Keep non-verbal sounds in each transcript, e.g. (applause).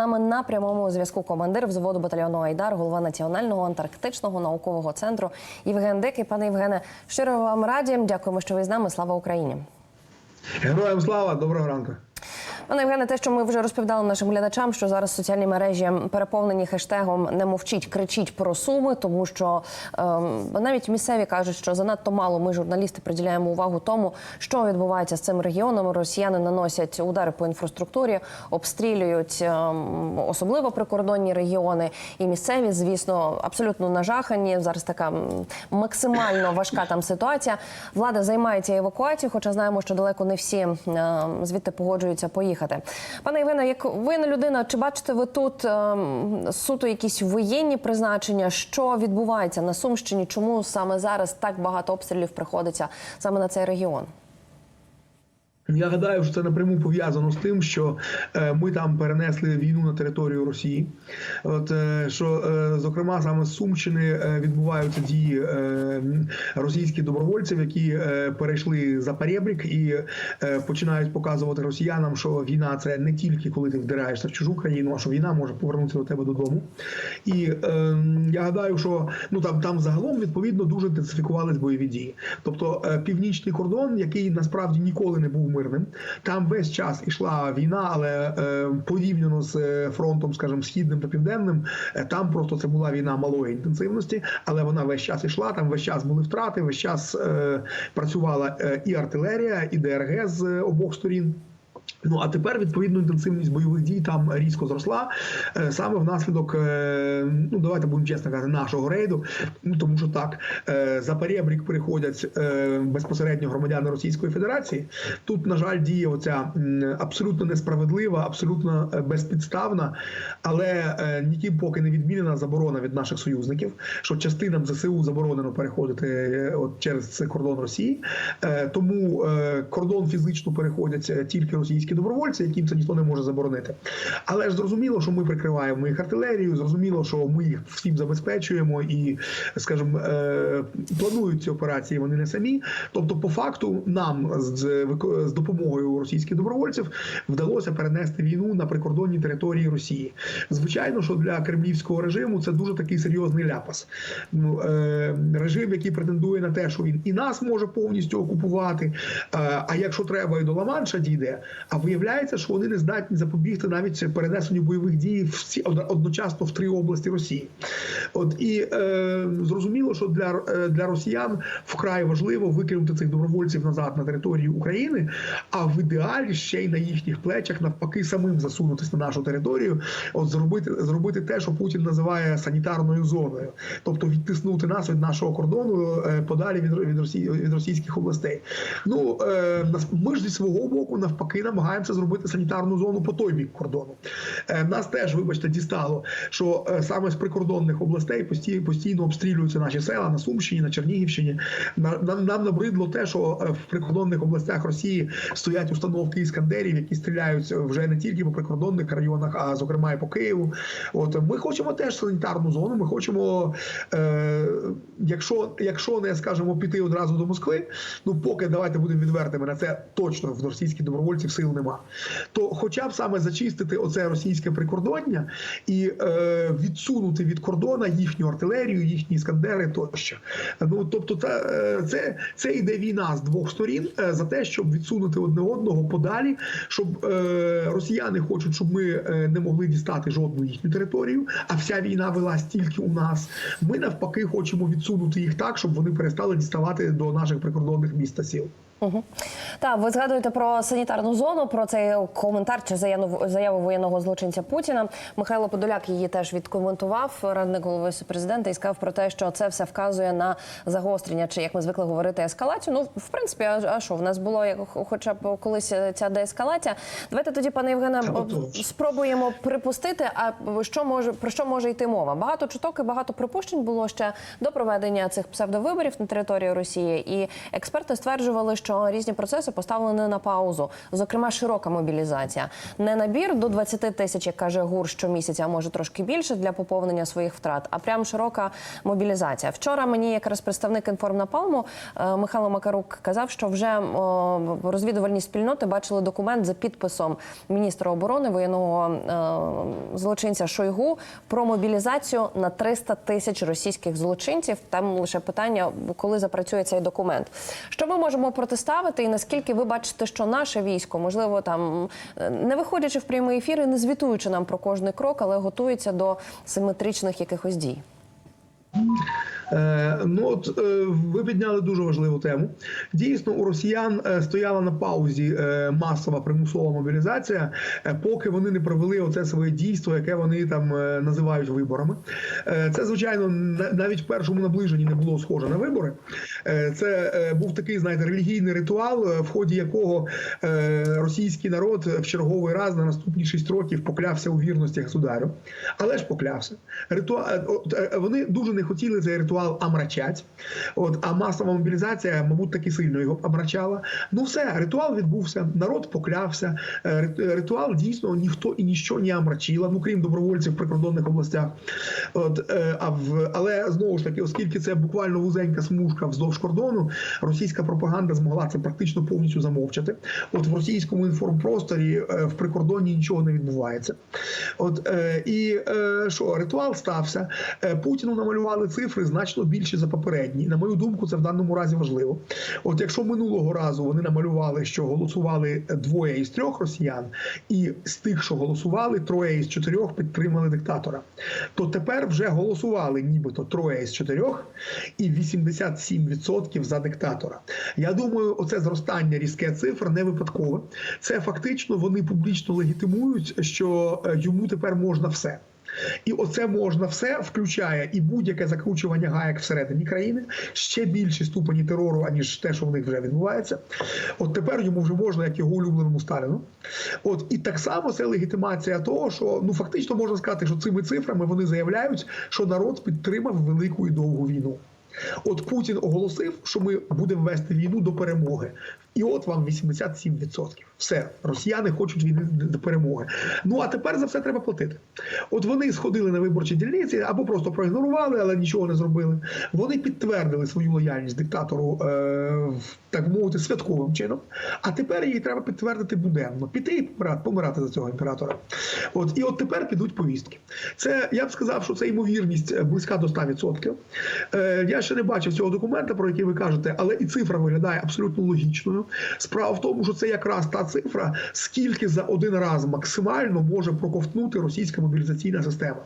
нами на прямому зв'язку командир взводу батальйону Айдар, голова Національного антарктичного наукового центру Євген Дикий. Пане Євгене, щиро вам раді. Дякуємо, що ви з нами. Слава Україні. Героям слава, доброго ранку. Пане Євгене, те, що ми вже розповідали нашим глядачам, що зараз соціальні мережі переповнені хештегом не мовчіть, кричіть про суми, тому що ем, навіть місцеві кажуть, що занадто мало ми, журналісти, приділяємо увагу тому, що відбувається з цим регіоном. Росіяни наносять удари по інфраструктурі, обстрілюють ем, особливо прикордонні регіони. І місцеві, звісно, абсолютно нажахані. Зараз така максимально важка там ситуація. Влада займається евакуацією, хоча знаємо, що далеко не всі ем, звідти погоджуються поїхати. Пане Євгене, як воєнна людина, чи бачите ви тут ем, суто якісь воєнні призначення? Що відбувається на Сумщині? Чому саме зараз так багато обстрілів приходиться саме на цей регіон? Я гадаю, що це напряму пов'язано з тим, що е, ми там перенесли війну на територію Росії. От е, що, е, зокрема, саме з Сумщини відбуваються дії російських добровольців, які перейшли за перебрік і починають показувати росіянам, що війна це не тільки коли ти вдираєшся в чужу країну, а що війна може повернутися до тебе додому. І е, я гадаю, що ну там там загалом відповідно дуже інтенсифікувались бойові дії. Тобто північний кордон, який насправді ніколи не був мирним, там весь час ішла війна, але е, порівняно з е, фронтом, скажімо, східним та південним, е, там просто це була війна малої інтенсивності, але вона весь час ішла. Там весь час були втрати, весь час працювала і артилерія, і ДРГ з обох сторін. Ну а тепер відповідно інтенсивність бойових дій там різко зросла е, саме внаслідок, е, ну давайте будемо чесно казати, нашого рейду. Ну тому що так е, за перебрік переходять безпосередньо громадяни Російської Федерації. Тут, на жаль, діє оця абсолютно несправедлива, абсолютно безпідставна, але ніким поки не відмінена заборона від наших союзників, що частинам ЗСУ заборонено переходити от через кордон Росії. Тому кордон фізично переходять тільки російські добровольці, яким це ніхто не може заборонити. Але ж зрозуміло, що ми прикриваємо їх артилерію, зрозуміло, що ми їх всім забезпечуємо і, скажімо, е, планують ці операції вони не самі. Тобто, по факту, нам з допомогою російських добровольців вдалося перенести війну на прикордонні території Росії. Звичайно, що для кремлівського режиму це дуже такий серйозний ляпас. Ну, е, режим, який претендує на те, що він і нас може повністю окупувати. Е, а якщо треба, і до Ла-Манша дійде. А виявляється, що вони не здатні запобігти навіть перенесенню бойових дій всі одночасно в три області Росії. От і е, зрозуміло, що для, е, для росіян вкрай важливо викинути цих добровольців назад на територію України, а в ідеалі ще й на їхніх плечах навпаки самим засунутися на нашу територію, от зробити зробити те, що Путін називає санітарною зоною, тобто відтиснути нас від нашого кордону е, подалі від, від, Росії, від російських областей. Ну е, ми ж зі свого боку навпаки намагаємося зробити санітарну зону по той бік кордону. Е, нас теж, вибачте, дістало, що е, саме з прикордонних областей постійно, обстрілюються наші села на Сумщині, на Чернігівщині. Нам, набридло те, що е, в прикордонних областях Росії стоять установки іскандерів, які стріляють вже не тільки по прикордонних районах, а зокрема і по Києву. От ми хочемо теж санітарну зону. Ми хочемо, е, якщо, якщо не скажемо піти одразу до Москви, ну поки давайте будемо відвертими на це точно в російських добровольців сил нема. То хоча б саме зачистити оце російське прикордоння і е, відсунути від кордона їхню артилерію, їхні іскандери тощо. Ну тобто, це, е, це, це йде війна з двох сторін е, за те, щоб відсунути одне одного подалі, щоб е, росіяни хочуть, щоб ми е, не могли дістати жодну їхню територію, а вся війна велась тільки у нас. Ми навпаки хочемо відсунути їх так, щоб вони перестали діставати до наших прикордонних міст та сіл. Угу. Так, ви згадуєте про санітарну зону, про цей коментар чи заяву, заяву воєнного злочинця Путіна. Михайло Подоляк її теж відкоментував, радник голови президента, і сказав про те, що це все вказує на загострення, чи як ми звикли говорити, ескалацію. Ну, в принципі, а, а що в нас було як хоча б колись ця деескалація? Давайте тоді, пане Євгене, спробуємо припустити. А що може про що може йти мова? Багато чуток і багато припущень було ще до проведення цих псевдовиборів на території Росії, і експерти стверджували, що що різні процеси поставлені на паузу, зокрема, широка мобілізація. Не набір до 20 тисяч, як каже ГУР щомісяця, а може трошки більше для поповнення своїх втрат, а прям широка мобілізація. Вчора мені якраз представник інформнапалму е, Михайло Макарук казав, що вже розвідувальні спільноти бачили документ за підписом міністра оборони воєнного е, злочинця Шойгу про мобілізацію на 300 тисяч російських злочинців. Там лише питання, коли запрацює цей документ. Що ми можемо протиставити, і наскільки ви бачите, що наше військо, можливо, там е, не виходячи в прямий ефір і не звітуючи нам про кожний крок, але готується до симетричних якихось дій. Е, ну от е, ви підняли дуже важливу тему. Дійсно, у росіян е, стояла на паузі масова примусова мобілізація, поки вони не провели оце своє дійство, яке вони там називають виборами. Це звичайно навіть в першому наближенні не було схоже на вибори. Це був такий, знаєте, релігійний ритуал, в ході якого російський народ в черговий раз на наступні шість років поклявся у вірності государю, але ж поклявся. Ритуал вони дуже не хотіли цей ритуал омрачати. От а масова мобілізація, мабуть, таки сильно його омрачала. Ну все, ритуал відбувся, народ поклявся. Е, Ритуал дійсно ніхто і ніщо не омрачило, ну крім добровольців в прикордонних областях. От е, а в але знову ж таки, оскільки це буквально вузенька смужка вздовж кордону, російська пропаганда змогла це практично повністю замовчати. От в російському інформпросторі е, в прикордонні нічого не відбувається. От і що ритуал стався. Путіну намалювали цифри значно більші за попередні. На мою думку, це в даному разі важливо. От якщо минулого разу вони намалювали, що голосували двоє із трьох росіян, і з тих, що голосували, троє із чотирьох підтримали диктатора, то тепер вже голосували нібито троє із чотирьох і 87% за диктатора. Я думаю, оце зростання різке цифр не випадкове. Це фактично вони публічно легітимують, що е, йому тепер можна все. І оце можна все включає і будь-яке закручування гаек всередині країни, ще більші ступені терору, аніж те, що в них вже відбувається. От тепер йому вже можна, як його улюбленому Сталіну. От і так само це легітимація того, що ну фактично можна сказати, що цими цифрами вони заявляють, що народ підтримав велику і довгу війну. От Путін оголосив, що ми будемо вести війну до перемоги. І от вам 87%. Все, росіяни хочуть війни до перемоги. Ну а тепер за все треба платити. От вони сходили на виборчі дільниці або просто проігнорували, але нічого не зробили. Вони підтвердили свою лояльність диктатору, е, так мовити, святковим чином. А тепер їй треба підтвердити буденно, піти і помирати, помирати за цього імператора. От і от тепер підуть повістки. Це я б сказав, що це ймовірність близька до 100%. Е, я ще не бачив цього документа, про який ви кажете, але і цифра виглядає абсолютно логічною. Справа в тому, що це якраз та цифра, скільки за один раз максимально може проковтнути російська мобілізаційна система.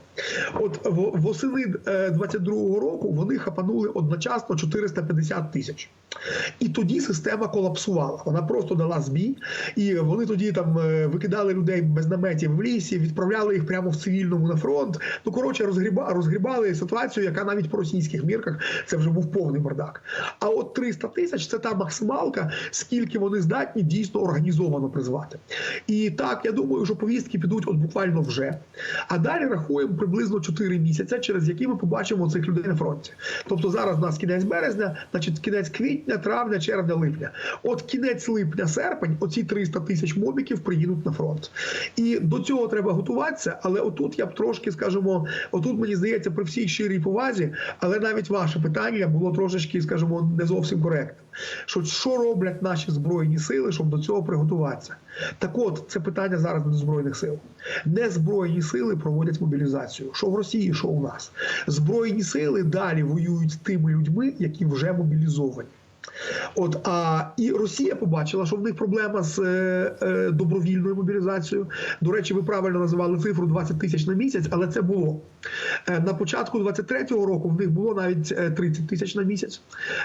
От восени е, 22-го року вони хапанули одночасно 450 тисяч. І тоді система колапсувала. Вона просто дала збій, і вони тоді там е, викидали людей без наметів в лісі, відправляли їх прямо в цивільному на фронт. Ну коротше, розгріба, розгрібали ситуацію, яка навіть по російських мірках це вже був повний бардак. А от 300 тисяч це та максималка, скільки вони здатні дійсно організовано призвати. І так, я думаю, що повістки підуть от буквально вже. А далі рахуємо приблизно 4 місяці, через які ми побачимо цих людей на фронті. Тобто зараз у нас кінець березня, значить кінець квітня, травня, червня, липня. От кінець липня, серпень, оці 300 тисяч мобіків приїдуть на фронт. І до цього треба готуватися. Але отут я б трошки скажімо, отут мені здається, при всій щирій повазі, але навіть ваше питання було трошечки, скажімо, не зовсім коректним. Що, що роблять наші збройні сили, щоб до цього приготуватися? Так от, це питання зараз до збройних сил. Не збройні сили проводять мобілізацію. Що в Росії, що у нас. Збройні сили далі воюють з тими людьми, які вже мобілізовані. От а і Росія побачила, що в них проблема з е, е, добровільною мобілізацією. До речі, ви правильно називали цифру 20 тисяч на місяць, але це було Е, на початку 23-го року. В них було навіть е, 30 тисяч на місяць.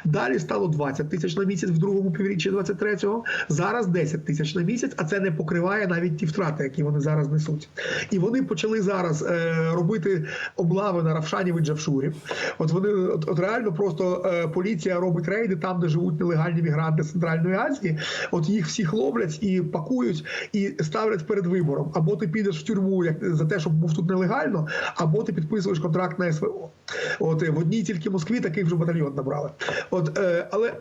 Далі стало 20 тисяч на місяць в другому півріччі 23-го. Зараз 10 тисяч на місяць, а це не покриває навіть ті втрати, які вони зараз несуть. І вони почали зараз е, робити облави на Равшанів і Джавшурів. От вони от, от реально просто е, поліція робить рейди там, де живуть нелегальні мігранти Центральної Азії. От їх всіх ловлять і пакують, і ставлять перед вибором. Або ти підеш в тюрму як за те, щоб був тут нелегально, або ти підписуєш контракт на СВО. От е, в одній тільки Москві такий вже батальйон набрали. От е, але,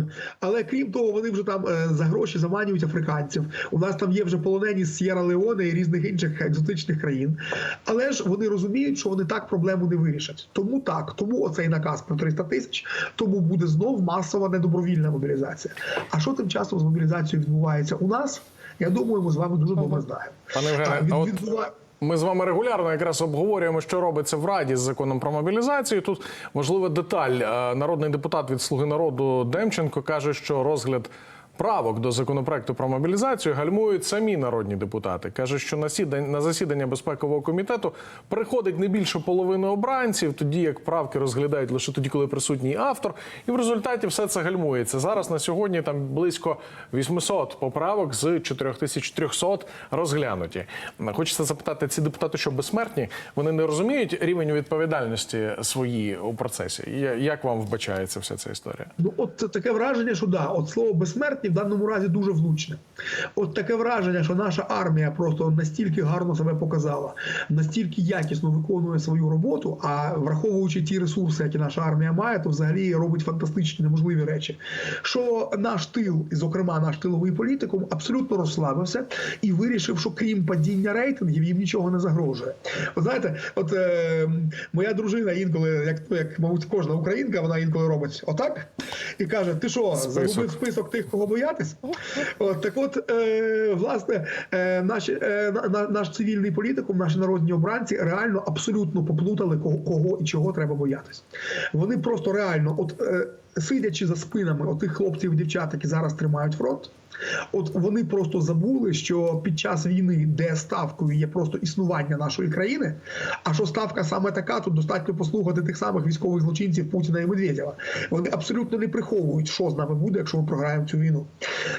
(clears throat) але крім того, вони вже там е, за гроші заманюють африканців. У нас там є вже полонені з Сєра Леоне і різних інших екзотичних країн. Але ж вони розуміють, що вони так проблему не вирішать. Тому так, тому оцей наказ про 300 тисяч, тому буде знов масова недобровільна мобілізація. А що тим часом з мобілізацією відбувається у нас? Я думаю, ми з вами дуже добре знаємо. Пане Євгене, А, від- от- відбува- Ми з вами регулярно якраз обговорюємо, що робиться в Раді з законом про мобілізацію. Тут важлива деталь. Е, Народний депутат від Слуги народу Демченко каже, що розгляд правок до законопроекту про мобілізацію гальмують самі народні депутати. каже, що на засідання безпекового комітету приходить не більше половини обранців, тоді як правки розглядають лише тоді, коли присутній автор, і в результаті все це гальмується. Зараз на сьогодні там близько 800 поправок з 4300 розглянуті. Хочеться запитати, ці депутати, що безсмертні, вони не розуміють рівень відповідальності свої у процесі. Як вам вбачається вся ця історія? Ну, от таке враження, що да, от слово безсмертні в даному разі дуже влучне. От таке враження, що наша армія просто настільки гарно себе показала, настільки якісно виконує свою роботу. А враховуючи ті ресурси, які наша армія має, то взагалі робить фантастичні неможливі речі. Що наш тил, і зокрема наш тиловий політикум, абсолютно розслабився і вирішив, що крім падіння рейтингів їм нічого не загрожує. От знаєте, от е, моя дружина інколи, як, як мабуть, кожна українка, вона інколи робить отак і каже: Ти що, загубив список тих, кого боятись? От так, от е, власне, е, наші, е, на- на- наш цивільний політикум, наші народні обранці реально абсолютно поплутали кого, кого і чого треба боятись. Вони просто реально, от е, сидячи за спинами отих хлопців і дівчат, які зараз тримають фронт. От вони просто забули, що під час війни, де ставкою є просто існування нашої країни, а що ставка саме така, тут достатньо послухати тих самих військових злочинців Путіна і Медведєва. Вони абсолютно не приховують, що з нами буде, якщо ми програємо цю війну.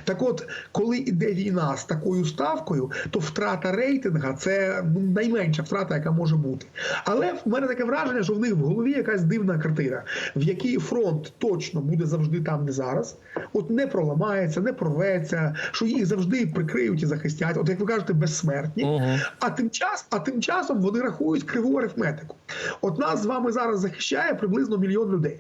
Так от, коли йде війна з такою ставкою, то втрата рейтинга це ну, найменша втрата, яка може бути. Але в мене таке враження, що в них в голові якась дивна картина, в якій фронт точно буде завжди там, де зараз, от не проламається, не прорветься, що їх завжди прикриють і захистять. От як ви кажете, безсмертні. А тим час, а тим часом вони рахують криву арифметику. От нас з вами зараз захищає приблизно мільйон людей.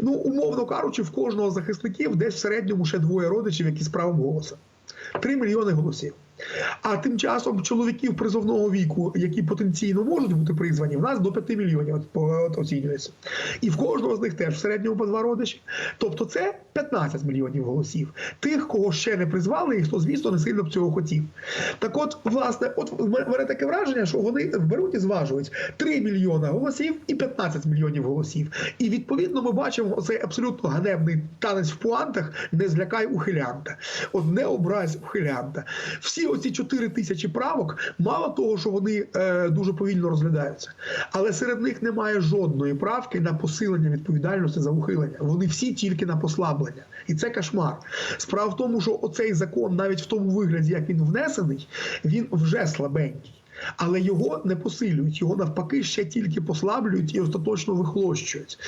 Ну, умовно кажучи, в кожного з захисників десь в середньому ще двоє родичів, які з правом голосу. Три мільйони голосів. А тим часом чоловіків призовного віку, які потенційно можуть бути призвані, в нас до 5 мільйонів оцінюється. І в кожного з них теж в середньому по два родичі. Тобто це 15 мільйонів голосів. Тих, кого ще не призвали, і хто, звісно, не сильно б цього хотів. Так от, власне, от в мене- таке враження, що вони беруть і зважують 3 мільйони голосів і 15 мільйонів голосів. І відповідно ми бачимо оцей абсолютно ганебний танець в пуантах не злякай ухилянта. От не образь ухилянта. Всі оці 4 тисячі правок, мало того, що вони е, дуже повільно розглядаються, але серед них немає жодної правки на посилення відповідальності за ухилення. Вони всі тільки на послаблення. І це кошмар. Справа в тому, що оцей закон, навіть в тому вигляді, як він внесений, він вже слабенький. Але його не посилюють, його навпаки ще тільки послаблюють і остаточно вихлощують.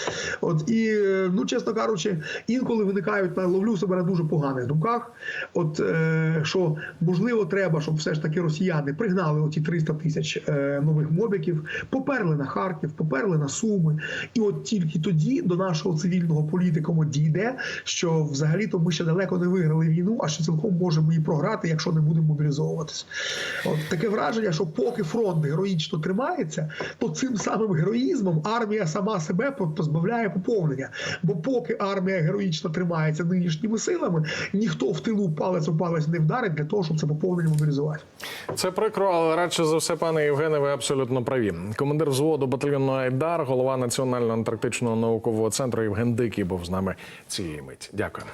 От і е, ну, чесно кажучи, інколи виникають на ловлю себе на дуже поганих думках. От е, що можливо треба, щоб все ж таки росіяни пригнали оті 300 тисяч е, нових мобіків, поперли на Харків, поперли на Суми. І от тільки тоді до нашого цивільного політикуму дійде, що взагалі-то ми ще далеко не виграли війну, а ще цілком можемо її програти, якщо не будемо мобілізовуватися. От таке враження, що поки фронт героїчно тримається, то цим самим героїзмом армія сама себе позбавляє поповнення. Бо поки армія героїчно тримається нинішніми силами, ніхто в тилу палець у палець не вдарить для того, щоб це поповнення мобілізувати. Це прикро, але радше за все, пане Євгене, ви абсолютно праві. Командир взводу батальйону Айдар, голова Національного антарктичного наукового центру Євген Дикий був з нами цієї миті. Дякую.